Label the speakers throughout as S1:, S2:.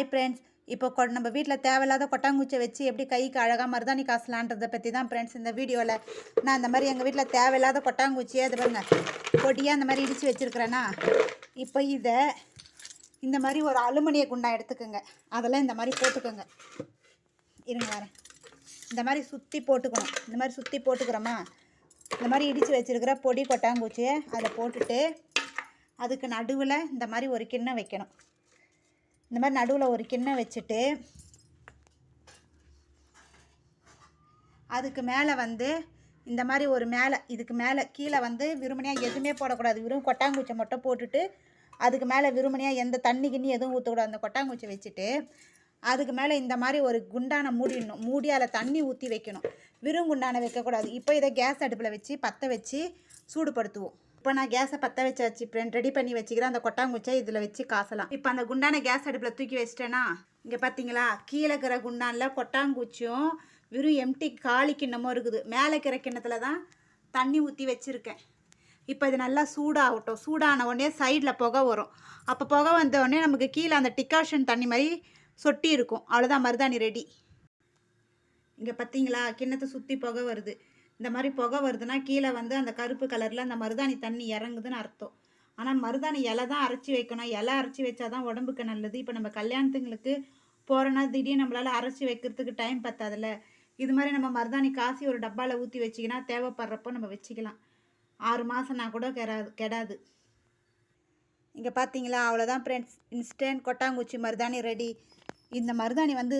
S1: Hi friends இப்போ கொ நம்ம வீட்டில் தேவையில்லாத கொட்டாங்குச்சை வச்சு எப்படி கைக்கு அழகாக மருதாணி காசலான்றதை பற்றி தான் ஃப்ரெண்ட்ஸ் இந்த வீடியோவில் நான் இந்த மாதிரி எங்கள் வீட்டில் தேவையில்லாத கொட்டாங்குச்சியை அது பாருங்க பொடியாக இந்த மாதிரி இடித்து வச்சுருக்கிறேன்னா இப்போ இதை இந்த மாதிரி ஒரு அலுமினிய குண்டா எடுத்துக்கோங்க. அதெல்லாம் இந்த மாதிரி போட்டுக்கோங்க. இருங்க வரேன். இந்த மாதிரி சுற்றி போட்டுக்கணும். இந்த மாதிரி சுற்றி போட்டுக்கிறோமா? இந்த மாதிரி இடித்து வச்சுருக்கிற பொடி கொட்டாங்குச்சியை அதை போட்டுட்டு அதுக்கு நடுவில் இந்த மாதிரி ஒரு கிண்ணம் வைக்கணும். இந்த மாதிரி நடுவில் ஒரு கிண்ணம் வச்சுட்டு அதுக்கு மேலே வந்து இந்த மாதிரி ஒரு மேலே இதுக்கு மேலே கீழே வந்து விரும்பினியாக எதுவுமே போடக்கூடாது. வெறும் கொட்டாங்குச்சை மட்டும் போட்டுட்டு அதுக்கு மேலே விரும்பினியாக எந்த தண்ணி கிண்ணி எதுவும் ஊற்றக்கூடாது அந்த கொட்டாங்குச்சி வச்சுட்டு அதுக்கு மேலே இந்த மாதிரி ஒரு குண்டானை மூடிடணும். மூடி அதில் தண்ணி ஊற்றி வைக்கணும். வெறும் குண்டானை வைக்கக்கூடாது. இப்போ இதை கேஸ் அடுப்பில் வச்சு பற்ற வச்சு சூடுபடுத்துவோம். இப்போ நான் கேஸை பற்ற வச்சு வச்சு ரெடி பண்ணி வச்சுக்கிறேன். அந்த கொட்டாங்குச்சை இதில் வச்சு காசலாம். இப்போ அந்த குண்டான கேஸ் அடுப்பில் தூக்கி வச்சிட்டேன்னா இங்கே பார்த்தீங்களா? கீழே இருக்கிற குண்டானில் கொட்டாங்குச்சியும் வெறும் எம்டி காலி கிண்ணமும் இருக்குது. மேலே இருக்கிற கிண்ணத்தில் தான் தண்ணி ஊற்றி வச்சுருக்கேன். இப்போ இது நல்லா சூடாகட்டும். சூடான உடனே சைடில் புகை வரும். அப்போ புகை வந்த உடனே நமக்கு கீழே அந்த டிகாஷன் தண்ணி மாதிரி சொட்டி இருக்கும். அவ்வளோதான் மருதாணி ரெடி இங்கே பார்த்தீங்களா? கிண்ணத்தை சுற்றி புகை வருது. இந்த மாதிரி புகை வருதுன்னா கீழே வந்து அந்த கருப்பு கலரில் அந்த மருதாணி தண்ணி இறங்குதுன்னு அர்த்தம். ஆனால் மருதாணி இலை தான் அரைச்சி வைக்கணும். இலை அரைச்சி வச்சா தான் உடம்புக்கு நல்லது. இப்போ நம்ம கல்யாணத்துங்களுக்கு போகிறோன்னா திடீர்னு நம்மளால் அரைச்சி வைக்கிறதுக்கு டைம் பத்தாதுல்ல. இது மாதிரி நம்ம மருதாணி காசி ஒரு டப்பாவில் ஊற்றி வச்சிக்கினா தேவைப்படுறப்போ நம்ம வச்சுக்கலாம். ஆறு மாதம்னா கூட கெடாது கெடாது. இங்கே பார்த்தீங்களா அவ்வளோதான் ஃப்ரெண்ட்ஸ் இன்ஸ்டன்ட் கொட்டாங்குச்சி மருதாணி ரெடி இந்த மருதாணி வந்து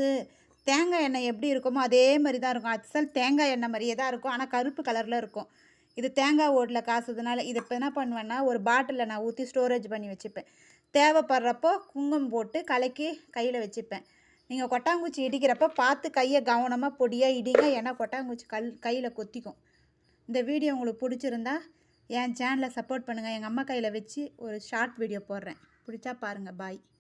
S1: தேங்காய் எண்ணெய் எப்படி இருக்குமோ அதே மாதிரி தான் இருக்கும். அசல் தேங்காய் எண்ணெய் மாதிரியே தான் இருக்கும். ஆனால் கருப்பு கலரில் இருக்கும். இது தேங்காய் ஓட்டில் காசுதுனால இதை இப்போ என்ன பண்ணுவேன்னா ஒரு பாட்டிலில் நான் ஊற்றி ஸ்டோரேஜ் பண்ணி வச்சுப்பேன். தேவைப்படுறப்போ குங்குமம் போட்டு கலக்கி கையில் வச்சுப்பேன். நீங்கள் கொட்டாங்குச்சி இடிக்கிறப்ப பார்த்து கையை கவனமாக பொடியாக இடிங்க. ஏன்னா கொட்டாங்குச்சி கல் கையில் கொத்திக்கும். இந்த வீடியோ உங்களுக்கு பிடிச்சிருந்தா என் சேனலை சப்போர்ட் பண்ணுங்கள் எங்கள் அம்மா கையில் வச்சு ஒரு ஷார்ட் வீடியோ போடுறேன். பிடிச்சா பாருங்கள் பாய்